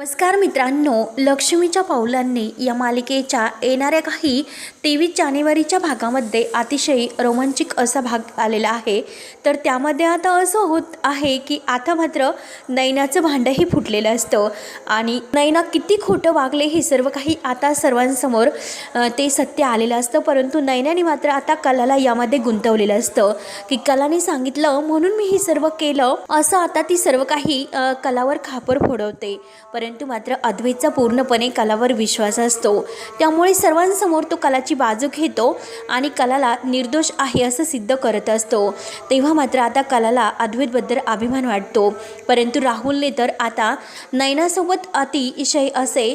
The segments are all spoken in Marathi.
नमस्कार मित्रांनो लक्ष्मीच्या पावलांनी या मालिकेच्या येणाऱ्या काही तेवीस जानेवारीच्या भागामध्ये अतिशय रोमांचिक असा भाग आलेला आहे. तर त्यामध्ये आता असं होत आहे की आता मात्र नैनाचं भांडंही फुटलेलं असतं आणि नैना किती खोटं वागले हे सर्व काही आता सर्वांसमोर ते सत्य आलेलं असतं. परंतु नैनाने मात्र आता कलाला यामध्ये गुंतवलेलं असतं. की कलाने सांगितलं म्हणून मी हे सर्व केलं असं आता ती सर्व काही कलावर खापर फोडवते. परंतु मात्र अद्वैतचा पूर्णपणे कलावर विश्वास असतो. त्यामुळे सर्वांसमोर तो कलाची बाजू घेतो आणि कलाला निर्दोष आहे असं सिद्ध करत असतो. तेव्हा मात्र आता कलाला अद्वैतबद्दल अभिमान वाटतो. परंतु राहुलने तर आता नयनासोबत अतिशय असे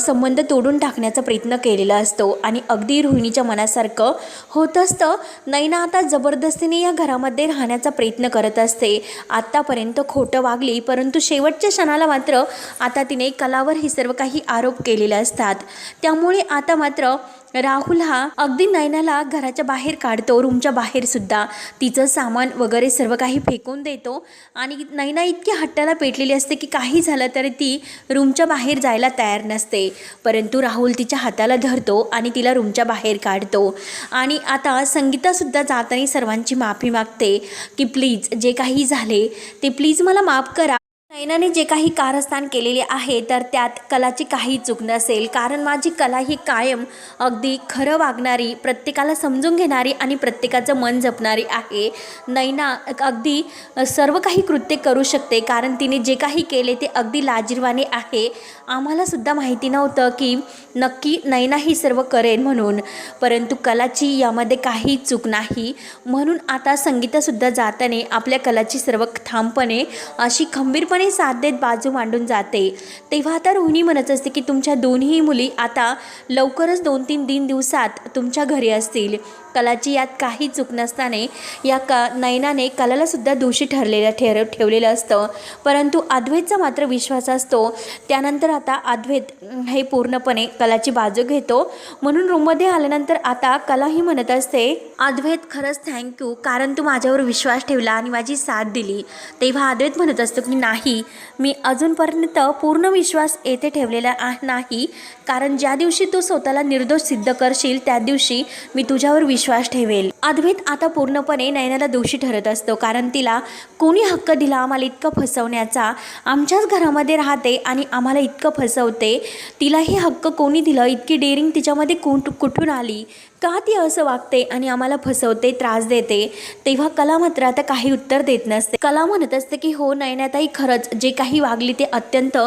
संबंध तोडून टाकण्याचा प्रयत्न केलेला असतो आणि अगदी रोहिणीच्या मनासारखं होत असतं. नैना आता जबरदस्तीने या घरामध्ये राहण्याचा प्रयत्न करत असते. आत्तापर्यंत खोटं वागली परंतु शेवटच्या क्षणाला मात्र आता तिने कलावर हे सर्व काही आरोप केलेले असतात. त्यामुळे आता मात्र राहुल हा अगदी नैनाला घराच्या बाहेर काढतो रूमच्या बाहेर सुद्धा. तिचं सामान वगैरे सर्व काही फेकून देतो. आणि नैना इतकी हट्टाला पेटलेली असते की काही झालं तरी ती रूमच्या बाहेर जायला तयार नसते. परंतु राहुल तिच्या हाताला धरतो आणि तिला रूमच्या बाहेर काढतो. आणि आता संगीतासुद्धा जाताना सर्वांची माफी मागते की प्लीज जे काही झाले ते प्लीज मला माफ करा. नयनाने जे काही कारस्थान केलेले आहे तर त्यात कलाची काही चूक नसेल. कारण माझी कला ही कायम अगदी खरं वागणारी प्रत्येकाला समजून घेणारी आणि प्रत्येकाचं मन जपणारी आहे. नैना अगदी सर्व काही कृत्य करू शकते कारण तिने जे काही केले ते अगदी लाजीरवाने आहे. आम्हालासुद्धा माहिती नव्हतं की नक्की नैना ही सर्व करेन म्हणून. परंतु कलाची यामध्ये काही चूक नाही. म्हणून आता संगीतासुद्धा जाताने आपल्या कलाची सर्व ठामपणे अशी खंबीरपणे साथ देत बाजू मांडून जाते. तेव्हा आता रोहिणी म्हणत असते की तुमच्या दोन्ही मुली आता लवकरच दोन तीन दिन दिवसात तुमच्या घरी असतील. कलाची यात काही चूक नसताने या क नयनाने कलालासुद्धा दोषी ठरलेलं ठेर ठेवलेलं असतं. परंतु अद्वैतचा मात्र विश्वास असतो. त्यानंतर आता अद्वैत हे पूर्णपणे कलाची बाजू घेतो. म्हणून रूममध्ये आल्यानंतर आता कला ही म्हणत असते अद्वैत खरंच थँक्यू कारण तू माझ्यावर विश्वास ठेवला आणि माझी साथ दिली. तेव्हा अद्वैत म्हणत असतो की नाही मी अजूनपर्यंत पूर्ण विश्वास येथे ठेवलेला आ- नाही. कारण ज्या दिवशी तू स्वतःला निर्दोष सिद्ध करशील त्या दिवशी मी तुझ्यावर विश्वास विश्वास ठेवेल. अद्वैत आता पूर्णपणे नयनाला दोषी ठरत असतो कारण तिला कोणी हक्क दिला आम्हाला इतकं फसवण्याचा? आमच्याच घरामध्ये राहते आणि आम्हाला इतकं फसवते. तिला हे हक्क कोणी दिलं? इतकी डेअरिंग तिच्यामध्ये कुठ कुठून आली? का ती असं वागते आणि आम्हाला फसवते त्रास देते? तेव्हा कला मात्र आता काही उत्तर देत नसते. कला म्हणत असते की हो नयनाताई खरंच जे काही वागली ते अत्यंत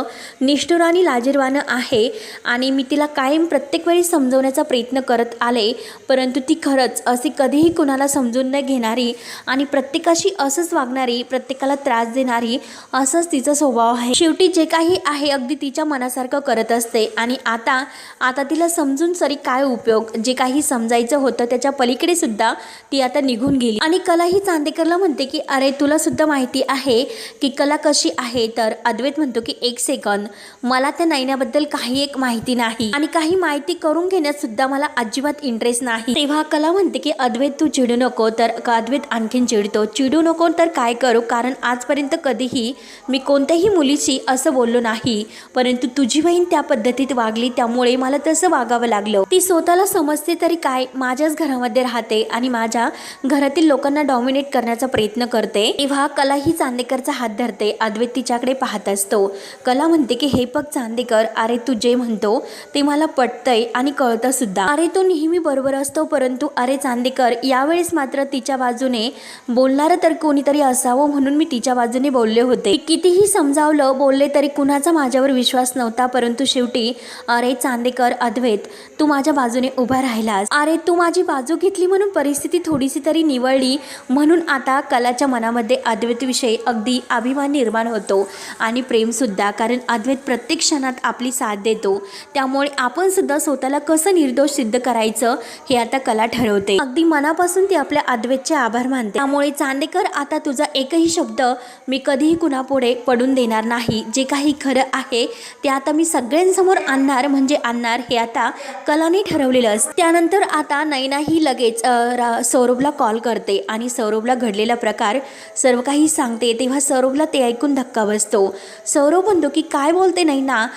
निष्ठुर आणि लाजीरवानं आहे आणि मी तिला कायम प्रत्येक वेळी समजवण्याचा प्रयत्न करत आले परंतु ती खरंच अशी कधीही कुणाला समजून न घेणारी आणि प्रत्येकाशी असंच वागणारी प्रत्येकाला त्रास देणारी असंच तिचा स्वभाव आहे. शेवटी जे काही आहे अगदी तिच्या मनासारखं करत असते आणि आता आता तिला समजून सरी काय उपयोग? जे काही समजायचं होतं त्याच्या पलीकडे सुद्धा ती आता निघून गेली. आणि कला ही चांदेकरला म्हणते की अरे तुला सुद्धा माहिती आहे की कला कशी आहे? तर अद्वैत म्हणतो की एक सेकंद मला त्या नैन्याबद्दल काही एक माहिती नाही आणि काही माहिती करून घेण्यात सुद्धा मला अजिबात इंटरेस्ट नाही. तेव्हा कला म्हणते की अद्वैत तू चिडू नको. तर अद्वैत आणखीन चिडतो. चिडू नको तर काय करू? कारण आजपर्यंत कधीही मी कोणत्याही मुलीशी असं बोललो नाही. परंतु तुझी बहीण त्या पद्धतीत वागली त्यामुळे मला तसं वागावं लागलं. ती स्वतःला समजते तरी काय काय माझ्याच घरामध्ये राहते आणि माझ्या घरातील लोकांना डॉमिनेट करण्याचा प्रयत्न करते. तेव्हा कला ही चांदेकरचा हात धरते अद्वैत तिच्याकडे पाहत असतो. कला म्हणते की हे बघ चांदेकर अरे तू जे म्हणतो ते मला पटतंय आणि कळतं सुद्धा. अरे तो नेहमी बरोबर असतो परंतु अरे चांदेकर यावेळेस मात्र तिच्या बाजूने बोलणारं तर कोणीतरी असावं म्हणून मी तिच्या बाजूने बोलले होते. कितीही समजावलं बोलले तरी कुणाचा माझ्यावर विश्वास नव्हता परंतु शेवटी अरे चांदेकर अद्वैत तू माझ्या बाजूने उभा राहिलास. अरे तू माझी बाजू घेतली म्हणून परिस्थिती थोडीशी तरी निवळली. म्हणून आता कलाच्या मनामध्ये अद्वैतविषयी अगदी अभिमान निर्माण होतो आणि प्रेमसुद्धा कारण अद्वैत प्रत्येक क्षणात आपली साथ देतो. त्यामुळे आपण सुद्धा स्वतःला कसं निर्दोष सिद्ध करायचं हे आता कला ठरवते. अगदी मनापासून ती आपल्या अद्वैतचे आभार मानते. त्यामुळे चांदेकर आता तुझा एकही शब्द मी कधीही कुणापुढे पडून देणार नाही. जे काही खरं आहे ते आता मी सगळ्यांसमोर आणणार. म्हणजे आणणार हे आता कलाने ठरवलेलं असतं त्यानंतर आता नैना ही लगेच रा- सौरभला कॉल करते आणि सौरभला घडलेला प्रकार सर्व काही सांगते. तेव्हा सौरभला ते ऐकून धक्का बसतो. सौरभ म्हणतो की काय बोलते नैना?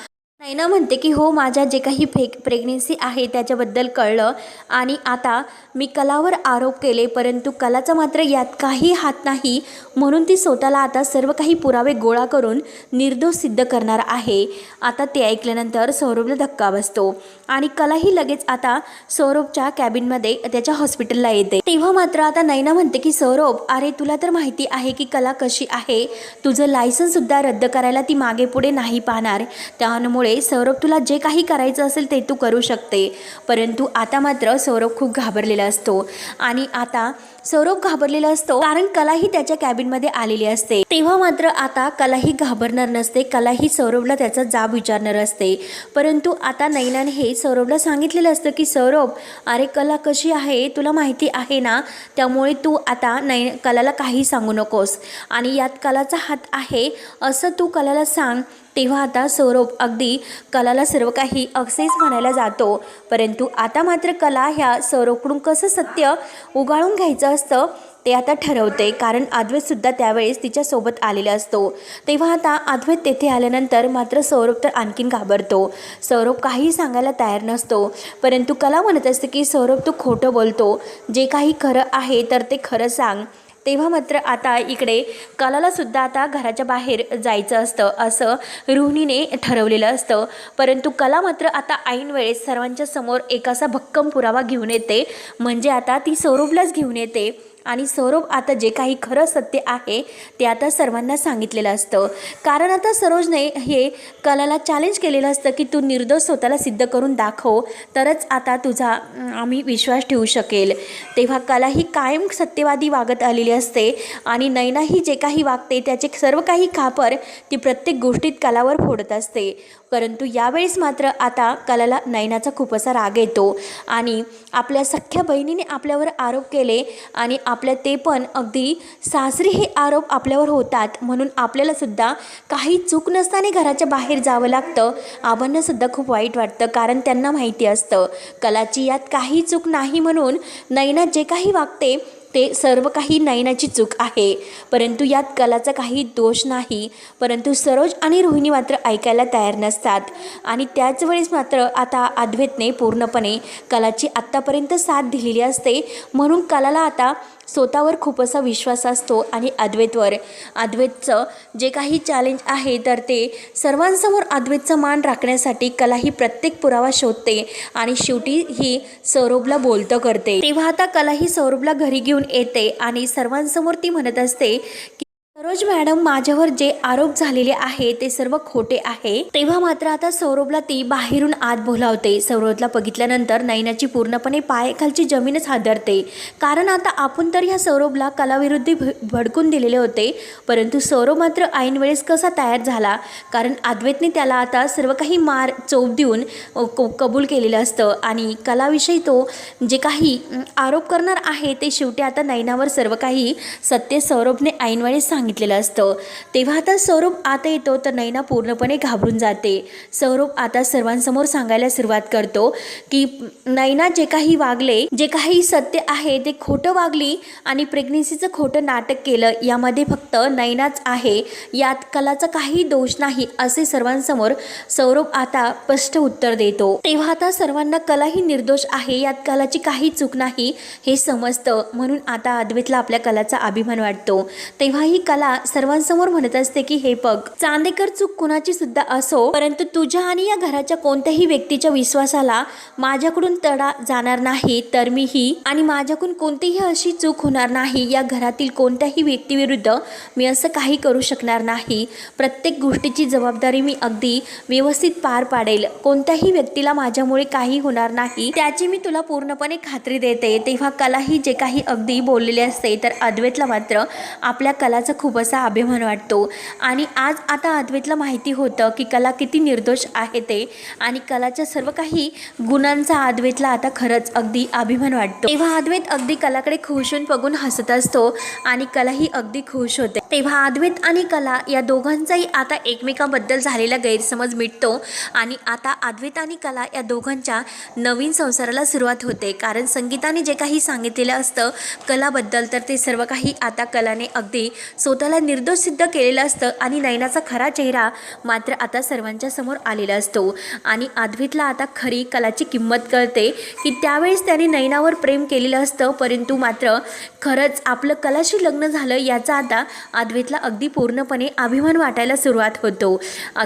नैना म्हणते की हो माझ्या जे काही फेक प्रेग्नेन्सी आहे त्याच्याबद्दल कळलं आणि आता मी कलावर आरोप केले परंतु कलाचा मात्र यात काही हात नाही. म्हणून ती स्वतःला आता सर्व काही पुरावे गोळा करून निर्दोष सिद्ध करणार आहे. आता ते ऐकल्यानंतर सौरभला धक्का बसतो आणि कलाही लगेच आता सौरभच्या कॅबिनमध्ये त्याच्या हॉस्पिटलला येते. तेव्हा मात्र आता नैना म्हणते की सौरभ अरे तुला तर माहिती आहे की कला कशी आहे. तुझं लायसन्ससुद्धा रद्द करायला ती मागे पुढे नाही पाहणार. त्यामुळे सौरभ तुला जे काही करायचं असेल ते तू करू शकते. परंतु आता मात्र सौरभ खूप घाबरलेला असतो. आणि आता सौरभ घाबरलेला असतो कारण कला ही त्याच्या कॅबिनमध्ये आलेली असते. तेव्हा मात्र आता कलाही घाबरणार नसते. कला ही सौरभला त्याचा जाब विचारणार असते. परंतु आता नैनाने हे सौरभला सांगितलेलं असतं की सौरभ अरे कला कशी आहे? तुला माहिती आहे ना? त्यामुळे तू आता नै कलाला काही सांगू नकोस. आणि यात कलाचा हात आहे. असं तू कलाला सांग तेव्हा आता सौरभ अगदी कलाला सर्व काही अक्सेस म्हणायला जातो. परंतु आता मात्र कला ह्या सौरभकडून कसं सत्य उगाळून घ्यायचं असतं ते आता ठरवते. कारण अद्वैतसुद्धा त्यावेळेस तिच्यासोबत आलेला असतो. तेव्हा आता अद्वैत तेथे आल्यानंतर मात्र सौरभ तर आणखीन घाबरतो. सौरभ काही सांगायला तयार नसतो. परंतु कला म्हणत असते की सौरभ तू खोटं बोलतो. जे काही खरं आहे तर ते खरं सांग. तेव्हा मात्र आता इकडे कलाला सुद्धा आता घराच्या बाहेर जायचं असतं असं रुहिणीने ठरवलेलं असतं. परंतु कला मात्र आता ऐन वेळेस सर्वांच्या समोर एकासा भक्कम पुरावा घेऊन येते. म्हणजे आता ती सौरभलाच घेऊन येते. आणि सौरभ आता जे काही खरं सत्य आहे ते आता सर्वांना सांगितलेलं असतं. कारण आता सरोजने हे कलाला चॅलेंज केलेलं असतं की तू निर्दोष स्वतःला सिद्ध करून दाखव तरच आता तुझा आम्ही विश्वास ठेवू शकेल. तेव्हा कला ही कायम सत्यवादी वागत आलेली असते आणि नैना ही जे काही वागते त्याचे सर्व काही खापर ती प्रत्येक गोष्टीत कलावर फोडत असते. परंतु यावेळेस मात्र आता कलाला नैनाचा खूप असा राग येतो आणि आपल्या सख्ख्या बहिणीने आपल्यावर आरोप केले आणि आपल्या ते पण अगदी सासरी हे आरोप आपल्यावर होतात म्हणून आपल्याला सुद्धा काही चूक नसताना घराच्या बाहेर जावं लागतं. आबांना सुद्धा खूप वाईट वाटतं कारण त्यांना माहिती असतं. कलाची यात काही चूक नाही म्हणून नयना जे काही वागते ते सर्व काही नयनाची चूक आहे. परंतु यात कलाचा काही दोष नाही. परंतु सरोज आणि रोहिणी मात्र ऐकायला तयार नसतात. आणि त्याच वेळेस मात्र आता अद्वैतने पूर्णपणे कलाची आत्तापर्यंत साथ दिलेली असते. म्हणून कलाला आता स्वतःवर खूप असा विश्वास असतो आणि अद्वैतवर. अद्वैतचं जे काही चॅलेंज आहे तर ते सर्वांसमोर अद्वैतचा मान राखण्यासाठी कला ही प्रत्येक पुरावा शोधते आणि शेवटी ही सौरभला बोलतं करते. तेव्हा आता कला ही सौरभला घरी घेऊन येते आणि सर्वांसमोर ती म्हणत असते की सरोज मॅडम माझ्यावर जे आरोप झालेले आहे ते सर्व खोटे आहे. तेव्हा मात्र आता सौरभला ती बाहेरून आत बोलावते. सौरभला बघितल्यानंतर नैनाची पूर्णपणे पायाखालची जमीनच हादरते. कारण आता आपण तर ह्या सौरभला कलाविरुद्ध भ- भडकून दिलेले होते. परंतु सौरभ मात्र ऐन वेळेस कसा तयार झाला? कारण अद्वैतने त्याला आता सर्व काही मार चोप देऊन क- कबूल केलेलं असतं. आणि कलाविषयी तो जे काही आरोप करणार आहे ते शेवटी आता नैनावर सर्व काही सत्य सौरभने ऐनवेळेस सांगितलेलं असतं. तेव्हा आता सौरभ आता येतो तर नैना पूर्णपणे घाबरून जाते. सौरभ आता सर्वांसमोर सांगायला सुरुवात करतो की नैना जे काही वागले जे काही सत्य आहे ते खोटं वागली आणि प्रेग्नन्सीचं खोटं नाटक केलं यामध्ये फक्त नैनाच आहे. यात कलाचा काही दोष नाही असे सर्वांसमोर सौरभ आता स्पष्ट उत्तर देतो. तेव्हा आता सर्वांना कला ही निर्दोष आहे यात कलाची काही चूक नाही हे समजतं. म्हणून आता अद्वैतला आपल्या कलाचा अभिमान वाटतो. तेव्हा ही कला सर्वांसमोर म्हणत असते की हे बघ चांदेकर चूक कुणाची सुद्धा असो परंतु तुझ्या आणि या घराच्या कोणत्याही व्यक्तीच्या विश्वासाला माझ्याकडून तडा जाणार नाही तर मी ही आणि माझ्याकडून कोणतीही अशी चूक होणार नाही या घरातील कोणत्याही व्यक्तीविरुद्ध मी असं काही करू शकणार नाही. प्रत्येक गोष्टीची जबाबदारी मी अगदी व्यवस्थित पार पाडेल. कोणत्याही व्यक्तीला माझ्यामुळे काही होणार नाही त्याची मी तुला पूर्णपणे खात्री देते. तेव्हा कलाही जे काही अगदी बोललेले असते तर अद्वैतला मात्र आपल्या कलाचं खूप असा अभिमान वाटतो. आणि आज आता अद्वैतला माहिती होतं की कला किती निर्दोष आहे ते. आणि कलाच्या सर्व काही गुणांचा अद्वैतला आता खरंच अगदी अभिमान वाटतो. तेव्हा अद्वैत अगदी कलाकडे खुश होऊन बघून हसत असतो आणि कला ही अगदी खुश होते. तेव्हा अद्वैत आणि कला या दोघांचाही आता एकमेकांबद्दल झालेला गैरसमज मिटतो आणि आता अद्वैत आणि कला या दोघांच्या नवीन संसाराला सुरुवात होते. कारण संगीताने जे काही सांगितलेलं असतं कलाबद्दल तर ते सर्व काही आता कलाने अगदी सो स्वतःला निर्दोष सिद्ध केलेलं असतं आणि नयनाचा खरा चेहरा मात्र आता सर्वांच्या समोर आलेला असतो. आणि अद्वैतला आता खरी कलाची किंमत कळते की त्यावेळेस त्याने नयनावर प्रेम केलेलं असतं परंतु मात्र खरंच आपलं कलाशी लग्न झालं याचा आता अद्वैतला अगदी पूर्णपणे अभिमान वाटायला सुरुवात होतो.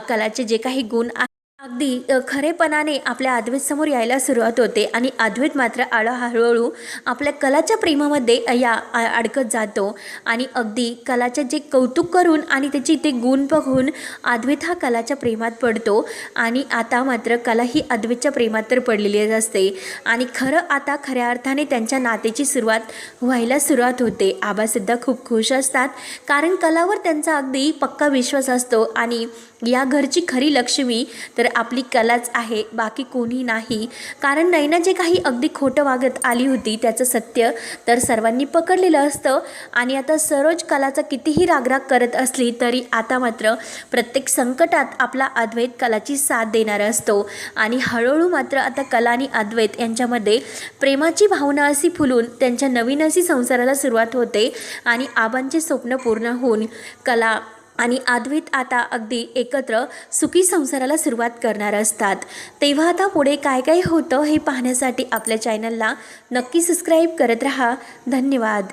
कलाचे जे काही गुण अगदी खरेपणाने आपल्या अद्वैतसमोर यायला सुरुवात होते आणि अद्वैत मात्र आळ हळूहळू आपल्या कलाच्या प्रेमामध्ये या आ- अडकत जातो आणि अगदी कलाचे जे कौतुक करून आणि त्याची ते गुण बघून अद्वैत हा कलाच्या प्रेमात पडतो आणि आता मात्र कला ही अद्वैतच्या प्रेमात तर पडलेली असते आणि खरं आता खऱ्या अर्थाने त्यांच्या नातेची सुरुवात व्हायला सुरुवात होते. आबासुद्धा खूप खुश असतात कारण कलावर त्यांचा अगदी पक्का विश्वास असतो आणि या घरची खरी लक्ष्मी तर आपली कलाच आहे बाकी कोणी नाही. कारण नैना जे काही अगदी खोटं वागत आली होती त्याचं सत्य तर सर्वांनी पकडलेलं असतं. आणि आता सरोज कलाचा कितीही रागराग करत असली तरी आता मात्र प्रत्येक संकटात आपला अद्वैत कलाची साथ देणारा असतो. आणि हळूहळू मात्र आता कला आणि अद्वैत यांच्यामध्ये प्रेमाची भावना अशी फुलून त्यांच्या नवीन अशी संसाराला सुरुवात होते. आणि आबांचे स्वप्न पूर्ण होऊन कला आणि आद्वित आता अगदी एकत्र सुखी संसाराला सुरुवात करणार असतात. तेव्हा आता पुढे काय काय होतं हे पाहण्यासाठी आपल्या चॅनलला नक्की सबस्क्राईब करत राहा. धन्यवाद.